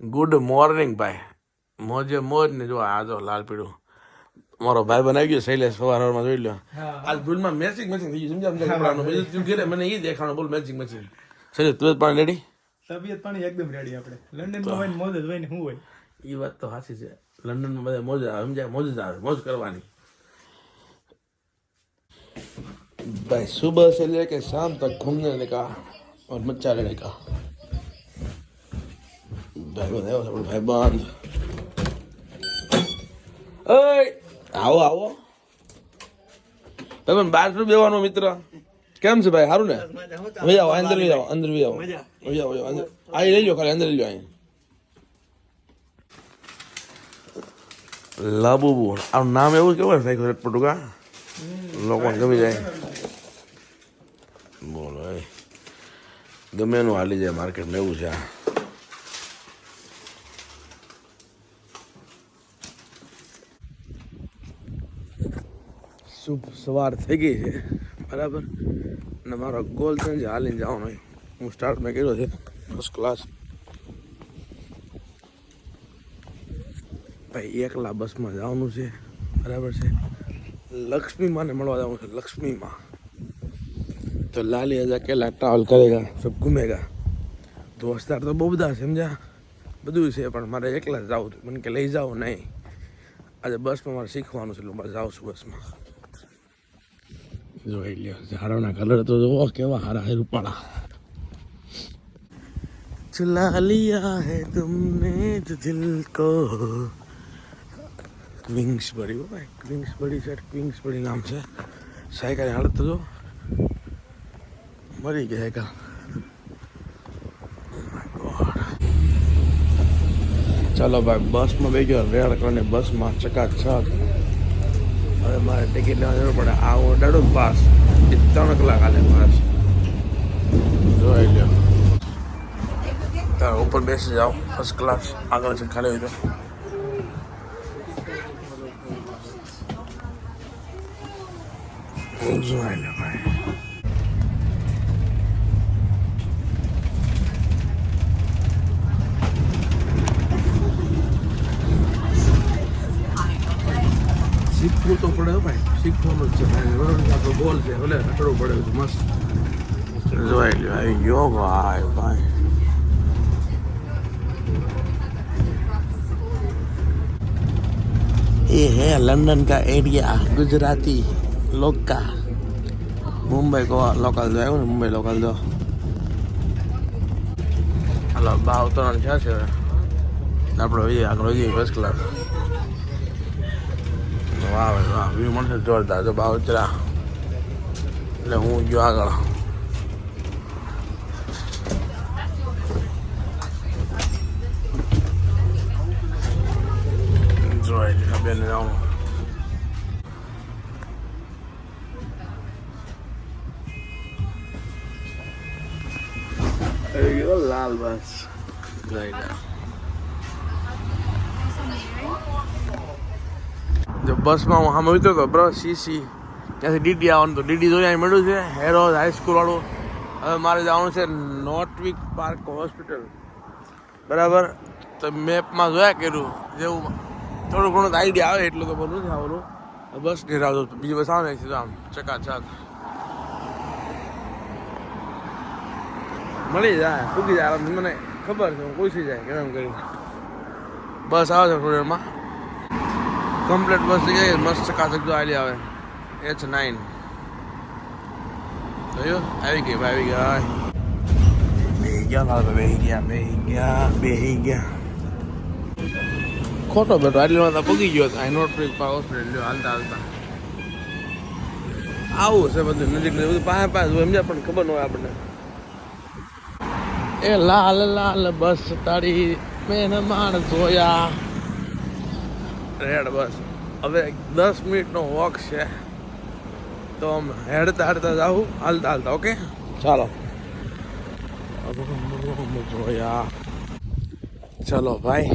Good morning ભાઈ મોજે મોજ ને જો આ જો લાલ પીળું મારો ભાઈ બનાવી ગયો શૈલેષ સવાર સવારમાં જોઈ લો આજ ભૂલમાં મેચિંગ મેચિંગ થઈ ગયું સમજા સમજા કપડાનું બીજું તું ઘેરે મને એ દેખાણું બોલ મેચિંગ મેચિંગ શૈલેષ તું પણ રેડી તબિયત પાણી એકદમ રેડી આપણે લંડનમાં હોય ને મોજ જ હોય ને શું હોય એ વાત તો સાચી છે લંડનમાં બધા મોજ આવે સમજાય મોજ જ આવે મોજ કરવાની भाई सुबह से लेके शाम तक घूमने निका और मच्छा लेने का ભાઈ બનાવ્યો છે ભાઈ બંધ આવો આવો. તમે બાર શું બેવાનો મિત્ર. કેમ છે ભાઈ? સારું ને? ભાઈ આવો અંદર લઈ આવો અંદર લઈ આવો. ભાઈ આવો અંદર. અહીં લઈ લો ખાલી અંદર લઈ લો અહીં. લાબુ બોલ આ નામ એવું કેવું થાય રટપટુકા લોકોને ગમી જાય. બોલો ગમે એનું હાલી જાય માર્કેટમાં એવું છે આ. શુભ સવાર થઈ ગઈ છે. બરાબર? અને મારો ગોલ છે જે હાલીને જવાનો હું સ્ટાર્ટ મેં કર્યો છે. ફર્સ્ટ ક્લાસ ભાઈ, એકલા બસમાં જવાનું છે. બરાબર છે? લક્ષ્મી માને મળવા જવાનું છે લક્ષ્મી માં તો લાલી હજા કેલા ટ્રાવેલ કરેગા, સબ ઘૂમેગા. દોસ્તાર તો બહુ બધા સમજ્યા? બધું છે, પણ મારે એકલા જ જવું મને કે લઈ જાઓ નહીં. આજે બસમાં મારે શીખવાનું છે મારે જાઉં છું બસમાં. જોઈ લ્યો. ઝાડોના કલર તો જુઓ કેવા હારા હે રૂપાળા. ચુલા લિયા હે તુમને દિલ કો. ક્વિંગ્સ બડી ભાઈ. ક્વિંગ્સ બડી છે ક્વિંગ્સ બડી નામ છે. સાયકલ હાલત તો જો મરી ગયા કા. ચાલો ભાઈ, બસમાં બે ગયો રેડ કરીને બસમાં ચકાચક હવે મારે ટિકિટ લેવા જરૂર પડે. આ ઓર્ડર પાસ. એ ત્રણ કલાક હાલે પાસ જોઈ લો તારા ઉપર બેસી જાઓ. ફર્સ્ટ ક્લાસ આગળ છે ખાલી હોય તો. જોઈ લો ભાઈ. શીખવું તો પડે હો ભાઈ શીખવાનું જ છે ભાઈ બરોબર આપણો ગોલ છે ભલે રખડવું પડે છે મસ્ત જોઈ લો આવી ગયો ભાઈ ભાઈ ये है लंदन का एरिया गुजराती लोग का मुंबई को लोकल जो है वो मुंबई लोकल जो હલો બા ઉતરવાનું છે છે આપણો એ આગળ જઈએ ફર્સ્ટ ક્લાસ વાહ ભાઈ વાહ વ્યૂ મળશે જોરદાર જો બા ઉતર્યા એટલે હું ગયો આગળ જોઈ લીધા બેન જાઉં આવી ગયો લાલ બસ જોઈ લે જો બસમાં હું સામે ઉતર્યો હતો બરાબર સીસી ત્યાંથી ડીડી આવવાનું તો ડીડી જોઈ અહીં મળ્યું છે હેરોઝ હાઈસ્કૂલવાળું હવે મારે જવાનું છે નોટવિક પાર્ક હોસ્પિટલ. બરાબર? તો મેપમાં જોયા કર્યું, જેવું થોડું ઘણું આઈડિયા આવે એટલું તો બધું નથી આવવાનું બસ ઘેર આવતો બીજી બસ આવે સીધો આમ, ચકાચક. મળી જાય, પૂગી જાય મને ખબર છે, હું પૂછી જાય, કેમ કરી. બસ આવે છે થોડી કમ્પ્લીટ બસ થઈ ગઈ. મસ્ત કાચક જો આલી આવે. એચ નાઇન જોયું? આવી ગઈ આવી ગયા બેહી ગયા લાલ બેહી ગયા બેહી ગયા બેહી ગયા. ખોટો બેટો આટલી વાર પગી ગયો હતો. નોટ ફ્રી પા હોસ્પિટલ લ્યો, હાલતા હાલતા. આવું છે બધું નજીક નજીક બધું પાસે પાસે હોય સમજ્યા પણ ખબર ન હોય આપણને. એ લાલ લાલ બસ તારી મેં માણ જોયા. રેડ બસ. હવે દસ મિનિટનો વોક છે. તો આમ હેડતા હેડતા જાઉં. હાલતા હાલતા, ઓકે? ચાલો. ચલો ભાઈ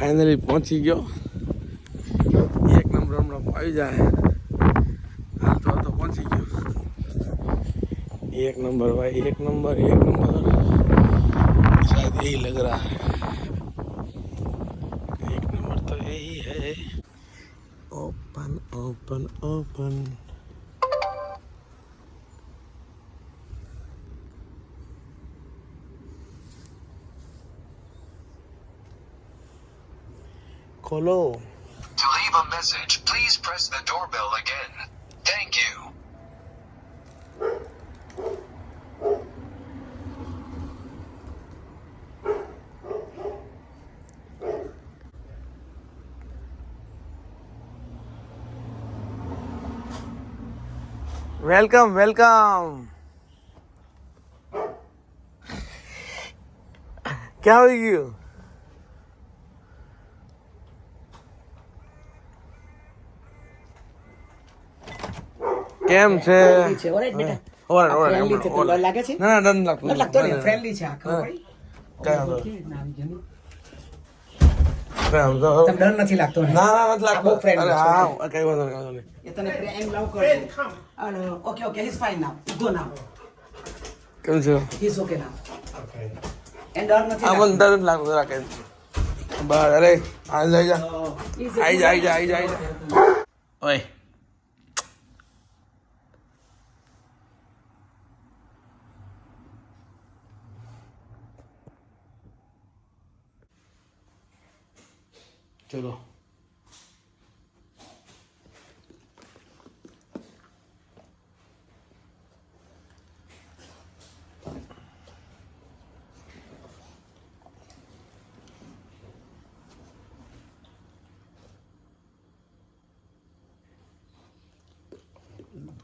ફાઇનલી પહોંચી ગયો. એક નંબર હમણાં આવી જાય. હાલતો હાલતો પહોંચી ગયો. એક નંબર ભાઈ, એક નંબર એક નંબર. શાયદ એ લગ રહા open, open. Colo. To leave a message, please press the doorbell again. Welcome welcome ક્યાં આવી ગયું કેમ છે Friendly છે, alright, બેટા? ઓરે આ ઓરે friendly છે, તને ડર લાગે છે? ના ના ડર નથી લાગતો નથી લાગતો ને ના, ના, ફ્રેન્ડલી છે આ ખબર પડી? કાંઈ વાંધો ઓકે, ના, આવી જમી. કાંઈ વાંધો તમને ડર નથી લાગતો ના? ના નથી લાગતો. અરે હા હા, કઈ વાંધો નહીં વાંધો નહીં. તને પ્રેમ લવ કરશે અને okay okay he's fine now. Go now. કેમ છે? He's okay now. એને ડર નથી આ લાગતો. ડર લાગતો જરા કઈ અરે આ જઈ જા. આઈ જા આઈ જા આઈ જા આઈ જા. ઓય. ચલો.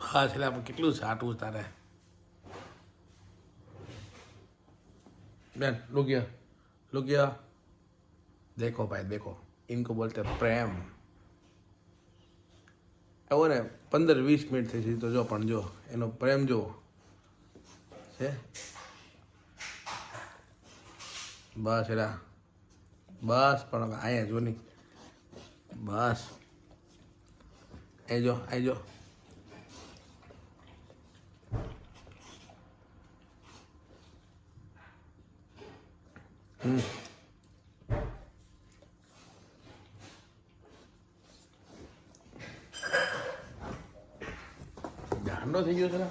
હા એટલે આપણે કેટલું સાટવું તારે? બેન લુકિયા લુકિયા દેખો ભાઈ દેખો. ઇनको બોલતે, પ્રેમ. એવો ને, પંદર વીસ મિનિટ થઈ છે. તો જો પણ જો, એનો પ્રેમ જો. છે? બસ એલા. બસ પણ અહીંયા જો નહીં. બસ. અહીં જો અહીં જો. ગાંડો થઈ ગયો છે ને?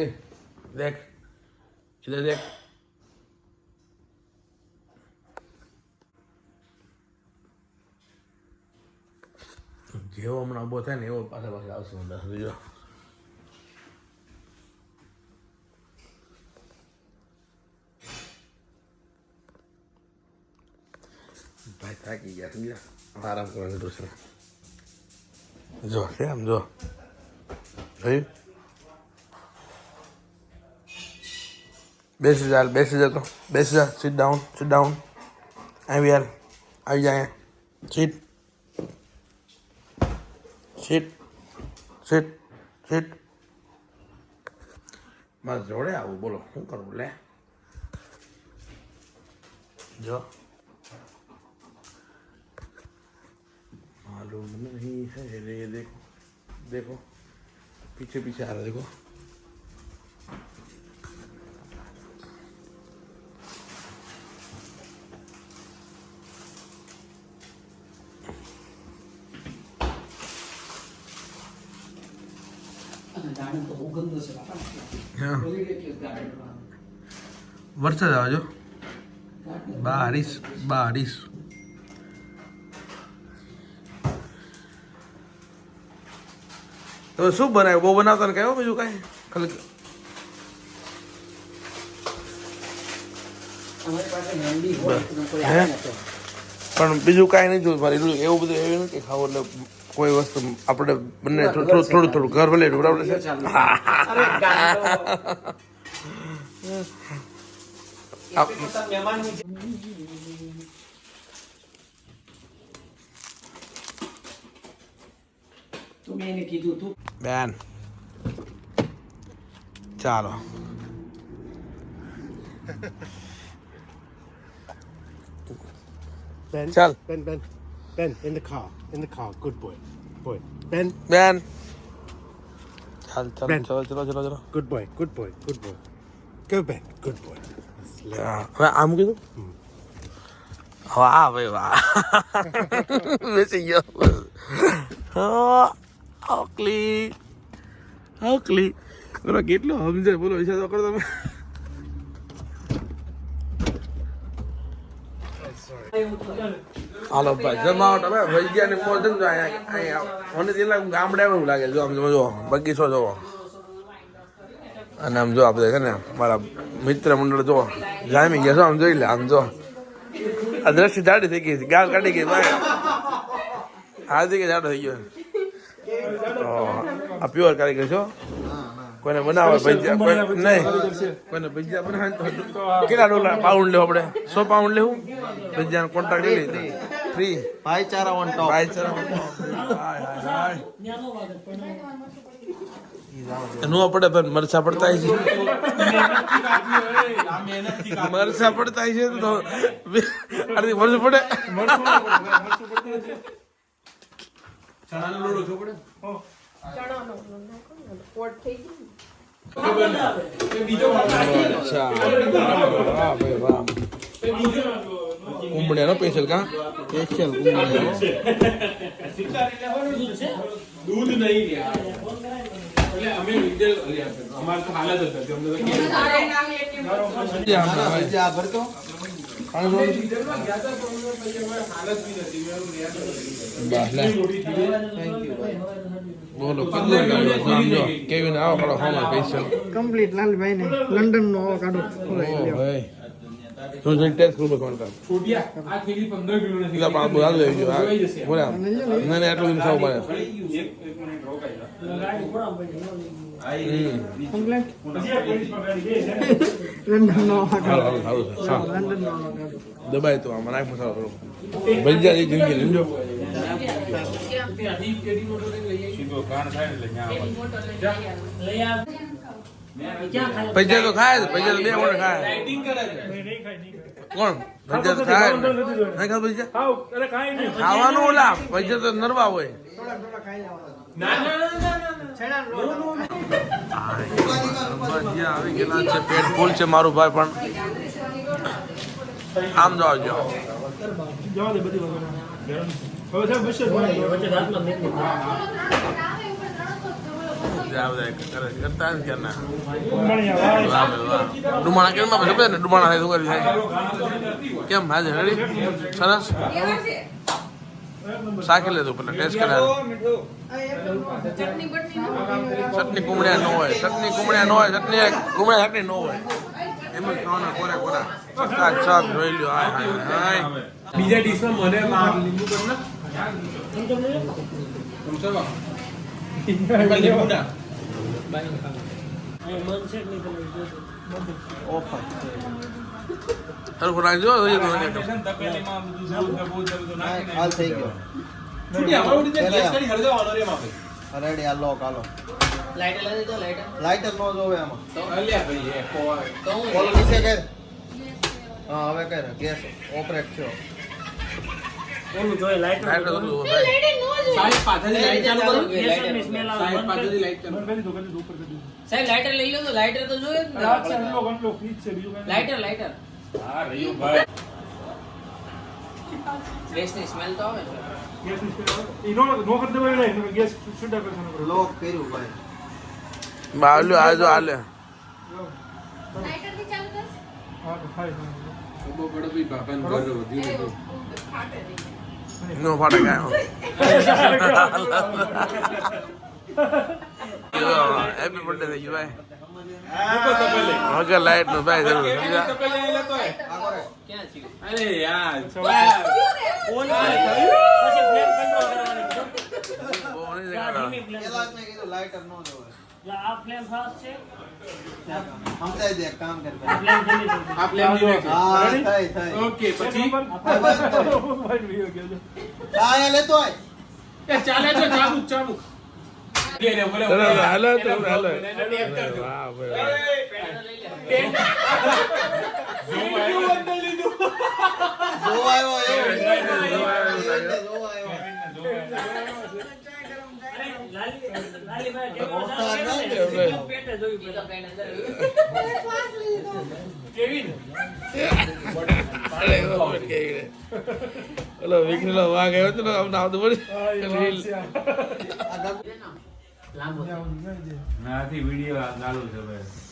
એ દેખ ઇધર દેખ. જેવો હમણાં ઊભો થાય ને એવો પાસે પાસે આવશે દસ બીજો ભાઈ થાકી ગયા, સમજ્યા? આરામ કરવાનું કીધું છે જો છે આમ જો જોયું બેસી જા બેસી જા તો બેસી જા સીટ ડાઉન સીટ ડાઉન આવી યાર આવી જાય સીટ સીટ સીટ સીટ મારે જોડે આવું બોલો શું કરવું લે જો मालूम नहीं है रे देखो देखो पीछे पीछे आ रहा है देखो અને ગાર્ડન તો બહુ તો શું બનાવ્યું? બહુ બનાવતા ને કયો બીજું કાંઈ? ખાલી પણ બીજું કાંઈ નહીં જોયું. મારે એટલું એવું બધું એવું નથી ખાવું એટલે કોઈ વસ્તુ આપણે બંને થોડું થોડું થોડું ઘર ભલે બરાબર છે? મેં એને કીધું તું બેન ચાલો Ben, Chal. Ben, Ben, Ben, in the car, in the car. Good boy, boy. Ben, બેન ચાલ ચાલ બેન. ચલો ચલો ચલો ચલો good boy, good boy, good boy. Go, Ben. Good boy. હા, હવે આમ કીધું વાહ ભાઈ વાહ બેસી ગયો હા, ઓકલી ઓકલી બોલો કેટલો સમજે બોલો વિચાર તો કરો તમે. હાલો ભાઈ જમાવટ હવે વૈજ્ઞાનિક મોજ સમજો અહીંયા અહીંયા તે લાગે ગામડે એવું લાગે, જો આમ જો બગીચો જોવો. અને આમ જો આપણે છે ને, મારા મિત્ર મંડળ જો, જામી ગયા છો, આમ જોઈ લે, આમ જો. આ દ્રષ્ટિ જાડી થઈ ગઈ ગાળ કાઢી ગઈ, ભાઈ. હાર્દિક જાડો થઈ ગયો આ પ્યોર કારીગર છો કોઈને બનાવે ભજીયા કોઈ નહીં. કોઈને ભજીયા બનાવે તો કેટલા ડોલર પાઉન્ડ લેવું આપણે. સો પાઉન્ડ લેવું ભજીયાનો કોન્ટ્રાક્ટ લઈ લીધો ફ્રી ભાઈચારા on top. ભાઈચારા હાય હાય નો પડે પણ મરચા પડતા છે મરચા પડતા છે તો અડધી મરચું પડે. અચ્છા. વાહ ભાઈ વાહ. કુંબડિયાનો સ્પેશિયલ કા? Special દૂધ નહીં રહ્યા એટલે અમે વિદ્યા અમારે તો હાલ હતા. અમને તો કે બીજા આ ભરતો બોલો કેવીને આવો કરો હોમાં સ્પેશિયલ કમ્પ્લીટ લાલભાઈ ને. લંડન નો કાઢો. ભાઈ. શું છે ટેસ્ટ ખૂબ કોણતા છોટિયા આ થેલી 15 કિલો નથી. એટલે પણ બધું આવી ગયું. જોઈ. બોલે ના ના એટલું આવું પડે એક મિનિટ રોકાઈ દબાય તો આમ નાખ મસાલો કરો ભજીયા ની જિંદગી લેજો ભજીયા તો ખાય ભજીયા તો બે વડે ખાય. કોણ પૈસા તો ખાય નહીં ખાવ નહીં. ખાવાનું ઓલા, પૈસા તો નરવા હોય છે, પેટ છે મારું ભાઈ પણ આમ જાવ જો. હવે ડુમાણા કેમ ડુમાણા કેમ સરસ શાકી લેતું પેલા ટેસ્ટ કર્યા ચટણી કુમળિયા ન હોય ચટણી કુમળિયા ન હોય ચટણી કુમળિયા ચટણી ન હોય એમ જ ખાવાના કોરા કોરા ચકા ચક જોઈ લ્યો હાય હાય હાય બીજા ડીશમાં મને માર લીંબુ કર ને. ચમચો વાપ. એમાં હવે ના. ગેસ ઓપરેટ જોઈએ તો જોઈએ લાઈટ ને ને છૂટી, ગેસ કરી નો કોઈ. હા ગેસ ભાઈ. સાહેબ પાછળથી લાઈટ ચાલુ કરો. સાહેબ પાછળથી લાઈટ ચાલુ કરો. સાહેબ લાઇટર લઈ લો તો લાઇટર તો જોઈએ લાઈટર લાઈટર લાઈટર લાઇટર હા, રહ્યું ભાઈ. ગેસની સ્મેલ તો આવે છે. લોક કર્યું ભાઈ. બાલ્યો આજો આલે. ઘર વધ્યું હતું. નો ફાટે કાંઈ હેપી બર્થડે થઈ ગયું ભાઈ. વગર લાઈટનું ભાઈ જરૂર અરે યાર બહુ સમજાય દે કામ કરતા આ હા ઓકે પછી? તો. એ ચાલે તો ચાબુક ચાબુક હાલો તો, હાલો. વાહ ભાઈ જોવા આવ્યો ઓલો વિઘ્નેલો વાઘ આવ્યો ને અમને આવતું લાંબો નાથી વીડિયો ચાલુ છે ભાઈ.